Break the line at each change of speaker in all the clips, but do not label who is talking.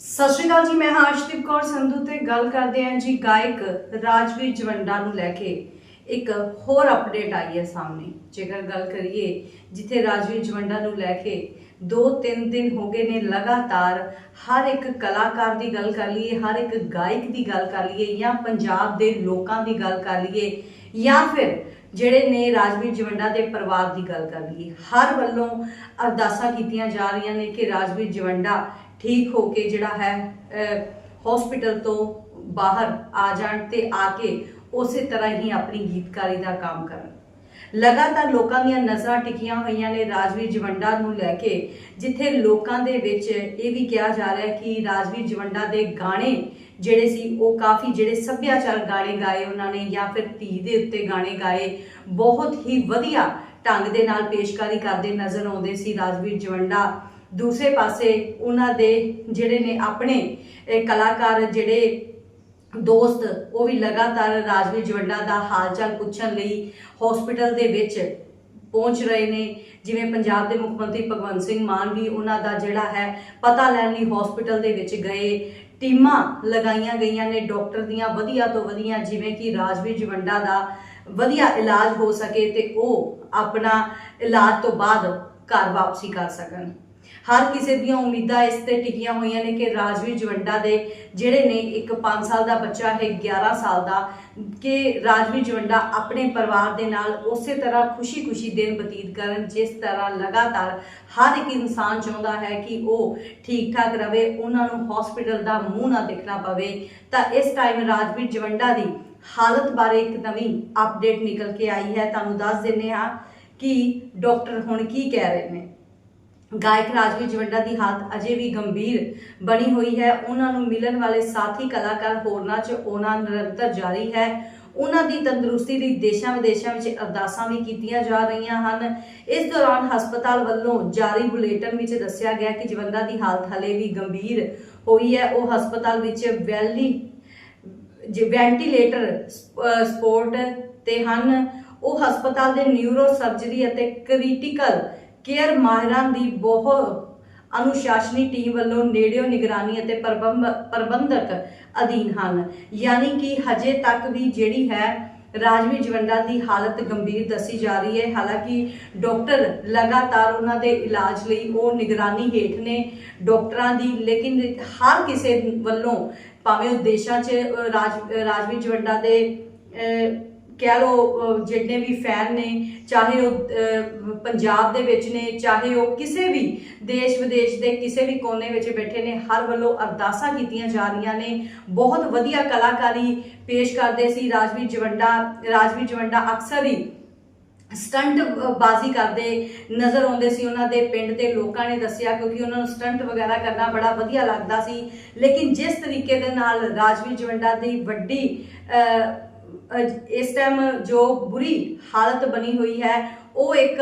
ਸਤਿ ਸ਼੍ਰੀ ਅਕਾਲ ਜੀ, ਮੈਂ ਹਾਂ ਅਰਸ਼ਦੀਪ ਕੌਰ, ਸੰਧੂ ਤੇ ਗੱਲ ਕਰਦੇ ਹਾਂ ਜੀ ਗਾਇਕ ਰਾਜਵੀਰ ਜਵੰਡਾ ਨੂੰ ਲੈ ਕੇ। ਇੱਕ ਹੋਰ ਅਪਡੇਟ ਆਈ ਹੈ ਸਾਹਮਣੇ। ਜੇਕਰ ਗੱਲ ਕਰੀਏ ਜਿੱਥੇ ਰਾਜਵੀਰ ਜਵੰਡਾ ਨੂੰ ਲੈ ਕੇ 2-3 ਦਿਨ ਹੋ ਗਏ ਨੇ ਲਗਾਤਾਰ, ਹਰ ਇੱਕ ਕਲਾਕਾਰ ਦੀ ਗੱਲ ਕਰ ਲਈਏ, ਹਰ ਇੱਕ ਗਾਇਕ ਦੀ ਗੱਲ ਕਰ ਲਈਏ ਜਾਂ ਪੰਜਾਬ ਦੇ ਲੋਕਾਂ ਦੀ ਗੱਲ ਕਰ ਲਈਏ ਜਾਂ ਫਿਰ ਜਿਹੜੇ ਨੇ ਰਾਜਵੀਰ ਜਵੰਡਾ ਦੇ ਪਰਿਵਾਰ ਦੀ ਗੱਲ ਕਰ ਲਈਏ, ਹਰ ਵੱਲੋਂ ਅਰਦਾਸਾਂ ਕੀਤੀਆਂ ਜਾ ਰਹੀਆਂ ਨੇ ਕਿ ਰਾਜਵੀਰ ਜਵੰਡਾ ਠੀਕ ਹੋ ਕੇ ਜਿਹੜਾ ਹੈ ਹਸਪੀਟਲ ਤੋਂ ਬਾਹਰ ਆ ਜਾਣ ਤੇ ਆ ਕੇ ਉਸੇ ਤਰ੍ਹਾਂ ਹੀ ਆਪਣੀ ਗੀਤਕਾਰੀ ਦਾ ਕੰਮ ਕਰਨ। ਲਗਾਤਾਰ ਲੋਕਾਂ ਦੀਆਂ ਨਜ਼ਰਾਂ ਟਿਕੀਆਂ ਹੋਈਆਂ ਨੇ ਰਾਜਵੀਰ ਜਵੰਡਾ ਨੂੰ ਲੈ ਕੇ, ਜਿੱਥੇ ਲੋਕਾਂ ਦੇ ਵਿੱਚ ਇਹ ਵੀ ਕਿਹਾ ਜਾ ਰਿਹਾ ਹੈ ਕਿ ਰਾਜਵੀਰ ਜਵੰਡਾ ਦੇ ਗਾਣੇ ਜਿਹੜੇ ਸੀ, ਉਹ ਕਾਫੀ ਜਿਹੜੇ ਸੱਭਿਆਚਾਰ ਗਾਣੇ ਗਾਏ ਉਹਨਾਂ ਨੇ ਜਾਂ ਫਿਰ ਧੀ ਦੇ ਉੱਤੇ ਗਾਣੇ ਗਾਏ, ਬਹੁਤ ਹੀ ਵਧੀਆ ਢੰਗ ਦੇ ਨਾਲ ਪੇਸ਼ਕਾਰੀ ਕਰਦੇ ਨਜ਼ਰ ਆਉਂਦੇ ਸੀ ਰਾਜਵੀਰ ਜਵੰਡਾ। ਦੂਸਰੇ ਪਾਸੇ ਉਹਨਾਂ ਦੇ ਜਿਹੜੇ ਨੇ ਆਪਣੇ ਕਲਾਕਾਰ ਜਿਹੜੇ ਦੋਸਤ, ਉਹ ਵੀ ਲਗਾਤਾਰ ਰਾਜਵੀਰ ਜਵੰਡਾ ਦਾ ਹਾਲ ਚਾਲ ਪੁੱਛਣ ਲਈ ਹਸਪੀਟਲ ਦੇ ਵਿੱਚ ਪਹੁੰਚ ਰਹੇ ਨੇ। ਜਿਵੇਂ ਪੰਜਾਬ ਦੇ ਮੁੱਖ ਮੰਤਰੀ ਭਗਵੰਤ ਸਿੰਘ ਮਾਨ ਵੀ ਉਹਨਾਂ ਦਾ ਜਿਹੜਾ ਹੈ, ਪਤਾ ਲੈਣ ਲਈ ਹਸਪੀਟਲ ਦੇ ਵਿੱਚ ਗਏ। ਟੀਮਾਂ ਲਗਾਈਆਂ ਗਈਆਂ ਨੇ ਡਾਕਟਰ ਦੀਆਂ ਵਧੀਆ ਤੋਂ ਵਧੀਆ, ਜਿਵੇਂ ਕਿ ਰਾਜਵੀਰ ਜਵੰਡਾ ਦਾ ਵਧੀਆ ਇਲਾਜ ਹੋ ਸਕੇ ਤੇ ਉਹ ਆਪਣਾ ਇਲਾਜ ਤੋਂ ਬਾਅਦ ਘਰ ਵਾਪਸੀ ਕਰ ਸਕਣ। ਹਰ ਕਿਸੇ ਦੀਆਂ ਉਮੀਦਾਂ ਇਸ ਤੇ ਟਿਕੀਆਂ ਹੋਈਆਂ ਨੇ ਕਿ ਰਾਜਵੀਰ ਜਵੰਡਾ ਦੇ ਜਿਹੜੇ ਨੇ ਇੱਕ 5 ਸਾਲ ਦਾ ਬੱਚਾ ਹੈ 11 ਸਾਲ ਦਾ, ਕਿ ਰਾਜਵੀਰ ਜਵੰਡਾ ਆਪਣੇ ਪਰਿਵਾਰ ਦੇ ਨਾਲ ਉਸੇ ਤਰ੍ਹਾਂ ਖੁਸ਼ੀ-ਖੁਸ਼ੀ ਦਿਨ ਬਤੀਤ ਕਰਨ, ਜਿਸ ਤਰ੍ਹਾਂ ਲਗਾਤਾਰ ਹਰ ਇੱਕ ਇਨਸਾਨ ਚਾਹੁੰਦਾ ਹੈ ਕਿ ਉਹ ਠੀਕ-ਠਾਕ ਰਵੇ, ਉਹਨਾਂ ਨੂੰ ਹਸਪੀਟਲ ਦਾ ਮੂੰਹ ਨਾ ਦੇਖਣਾ ਪਵੇ, ਤਾਂ ਇਸ ਟਾਈਮ ਰਾਜਵੀਰ ਜਵੰਡਾ ਦੀ ਹਾਲਤ ਬਾਰੇ ਇੱਕ ਨਵੀਂ ਅਪਡੇਟ ਨਿਕਲ ਕੇ ਆਈ ਹੈ। ਤੁਹਾਨੂੰ ਦੱਸ ਦਿੰਨੇ ਹਾਂ ਕਿ ਡਾਕਟਰ ਹੁਣ ਕੀ ਕਹਿ ਰਹੇ ਨੇ। ਗਾਇਕ ਰਾਜਵੀਰ ਜਵੰਡਾ ਦੀ ਹਾਲਤ ਅਜੇ ਵੀ ਗੰਭੀਰ ਬਣੀ ਹੋਈ ਹੈ। ਉਹਨਾਂ ਨੂੰ ਮਿਲਣ ਵਾਲੇ ਸਾਥੀ ਕਲਾਕਾਰ ਹੋਰਨਾਂ 'ਚ ਉਹਨਾਂ ਨਿਰੰਤਰ ਜਾਰੀ ਹੈ। ਉਹਨਾਂ ਦੀ ਤੰਦਰੁਸਤੀ ਲਈ ਦੇਸ਼ਾਂ ਵਿਦੇਸ਼ਾਂ ਵਿੱਚ ਅਰਦਾਸਾਂ ਵੀ ਕੀਤੀਆਂ ਜਾ ਰਹੀਆਂ ਹਨ। ਇਸ ਦੌਰਾਨ ਹਸਪਤਾਲ ਵੱਲੋਂ ਜਾਰੀ ਬੁਲੇਟਿਨ ਵਿੱਚ ਦੱਸਿਆ ਗਿਆ ਕਿ ਜਵੰਦਾ ਦੀ ਹਾਲਤ ਹਲੇ ਵੀ ਗੰਭੀਰ ਹੋਈ ਹੈ। ਉਹ ਹਸਪਤਾਲ ਵਿੱਚ ਵੈਲੀ ਜੇ ਵੈਂਟੀਲੇਟਰ ਸਪੋਰਟ ਤੇ ਹਨ। ਉਹ ਹਸਪਤਾਲ ਦੇ ਨਿਊਰੋ ਸਰਜਰੀ ਅਤੇ ਕ੍ਰਿਟੀਕਲ ਕੇਅਰ ਮਾਹਿਰਾਂ ਦੀ ਬਹੁਤ ਅਨੁਸ਼ਾਸਨੀ ਟੀਮ ਵੱਲੋਂ ਨੇੜਿਓਂ ਨਿਗਰਾਨੀ ਅਤੇ ਪ੍ਰਬੰਧ- ਪ੍ਰਬੰਧਕ ਅਧੀਨ ਹਨ। ਯਾਨੀ ਕਿ ਹਜੇ ਤੱਕ ਵੀ ਜਿਹੜੀ ਹੈ ਰਾਜਵੀਰ ਜਵੰਡਾ ਦੀ ਹਾਲਤ ਗੰਭੀਰ ਦੱਸੀ ਜਾ ਰਹੀ ਹੈ। ਹਾਲਾਂਕਿ ਡਾਕਟਰ ਲਗਾਤਾਰ ਉਹਨਾਂ ਦੇ ਇਲਾਜ ਲਈ ਉਹ ਨਿਗਰਾਨੀ ਹੇਠ ਨੇ ਡਾਕਟਰਾਂ ਦੀ, ਲੇਕਿਨ ਹਰ ਕਿਸੇ ਵੱਲੋਂ ਭਾਵੇਂ ਉਹ ਦੇਸ਼ਾਂ 'ਚ ਰਾਜ ਰਾਜਵੀਰ ਜਵੰਡਾ ਦੇ ਕਹਿ ਲੋ ਅਹ, ਜਿੰਨੇ ਵੀ ਫੈਨ ਨੇ, ਚਾਹੇ ਉਹ ਪੰਜਾਬ ਦੇ ਵਿੱਚ ਨੇ, ਚਾਹੇ ਉਹ ਕਿਸੇ ਵੀ ਦੇਸ਼ ਵਿਦੇਸ਼ ਦੇ ਕਿਸੇ ਵੀ ਕੋਨੇ ਵਿੱਚ ਬੈਠੇ ਨੇ, ਹਰ ਵੱਲੋਂ ਅਰਦਾਸਾਂ ਕੀਤੀਆਂ ਜਾ ਰਹੀਆਂ ਨੇ। ਬਹੁਤ ਵਧੀਆ ਕਲਾਕਾਰੀ ਪੇਸ਼ ਕਰਦੇ ਸੀ। ਰਾਜਵੀਰ ਜਵੰਡਾ ਰਾਜਵੀਰ ਜਵੰਡਾ ਅਕਸਰ ਹੀ ਸਟੰਟ ਬਾਜ਼ੀ ਕਰਦੇ ਨਜ਼ਰ ਆਉਂਦੇ ਸੀ ਉਹਨਾਂ ਦੇ ਪਿੰਡ ਦੇ ਲੋਕਾਂ ਨੇ ਦੱਸਿਆ ਕਿਉਂਕਿ ਉਹਨਾਂ ਨੂੰ ਸਟੰਟ ਵਗੈਰਾ ਕਰਨਾ ਬੜਾ ਵਧੀਆ ਲੱਗਦਾ ਸੀ। ਲੇਕਿਨ ਜਿਸ ਤਰੀਕੇ ਦੇ ਨਾਲ ਰਾਜਵੀਰ ਜਵੰਡਾ ਦੀ ਵੱਡੀ ਇਸ ਟਾਈਮ ਜੋ ਬੁਰੀ ਹਾਲਤ ਬਣੀ ਹੋਈ ਹੈ, ਉਹ ਇੱਕ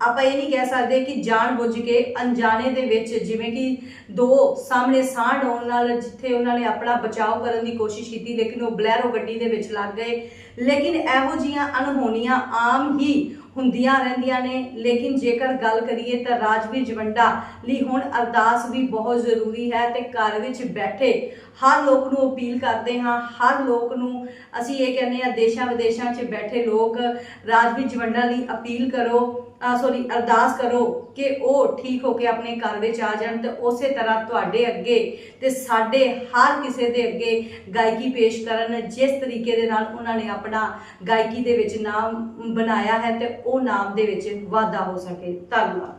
ਆਪਾਂ ਇਹ ਨਹੀਂ ਕਹਿ ਸਕਦੇ ਕਿ ਜਾਣ ਬੁੱਝ ਕੇ ਅਣਜਾਣੇ ਦੇ ਵਿੱਚ ਜਿਵੇਂ ਕਿ ਦੋ ਸਾਹਮਣੇ ਸਾਂਢ ਆਉਣ ਨਾਲ ਜਿੱਥੇ ਉਹਨਾਂ ਨੇ ਆਪਣਾ ਬਚਾਅ ਕਰਨ ਦੀ ਕੋਸ਼ਿਸ਼ ਕੀਤੀ, ਲੇਕਿਨ ਉਹ ਬਲੈਰੋ ਗੱਡੀ ਦੇ ਵਿੱਚ ਲੱਗ ਗਏ। ਲੇਕਿਨ ਇਹੋ ਜੀਆਂ ਅਣਹੋਣੀਆਂ ਆਮ ਹੀ ਹੁੰਦੀਆਂ ਰਹਿੰਦੀਆਂ ਨੇ। ਲੇਕਿਨ ਜੇਕਰ ਗੱਲ ਕਰੀਏ ਤਾਂ ਰਾਜਵੀਰ ਜਵੰਡਾ ਲਈ ਹੁਣ ਅਰਦਾਸ ਵੀ ਬਹੁਤ ਜ਼ਰੂਰੀ ਹੈ ਤੇ ਘਰ ਵਿੱਚ ਬੈਠੇ ਹਰ ਲੋਕ ਨੂੰ ਅਪੀਲ ਕਰਦੇ ਹਾਂ, ਹਰ ਲੋਕ ਨੂੰ ਅਸੀਂ ਇਹ ਕਹਿੰਦੇ ਆ ਦੇਸ਼ਾਂ ਵਿਦੇਸ਼ਾਂ 'ਚ ਬੈਠੇ ਲੋਕ ਰਾਜਵੀਰ ਜਵੰਡਾ ਲਈ ਅਪੀਲ ਕਰੋ ਸੌਰੀ ਅਰਦਾਸ ਕਰੋ ਕਿ ਉਹ ਠੀਕ ਹੋ ਕੇ ਆਪਣੇ ਘਰ ਵਿੱਚ ਆ ਜਾਣ ਤੇ ਉਸੇ ਤਰ੍ਹਾਂ ਤੁਹਾਡੇ ਅੱਗੇ ਤੇ ਸਾਡੇ ਹਰ ਕਿਸੇ ਦੇ ਅੱਗੇ ਗਾਇਕੀ ਪੇਸ਼ ਕਰਨ, ਜਿਸ ਤਰੀਕੇ ਦੇ ਨਾਲ ਉਹਨਾਂ ਨੇ ਆਪਣਾ ਗਾਇਕੀ ਦੇ ਵਿੱਚ ਨਾਮ ਬਣਾਇਆ ਹੈ ਤੇ ਉਹ ਨਾਮ ਦੇ ਵਿੱਚ ਵਾਧਾ ਹੋ ਸਕੇ। ਧੰਨਵਾਦ।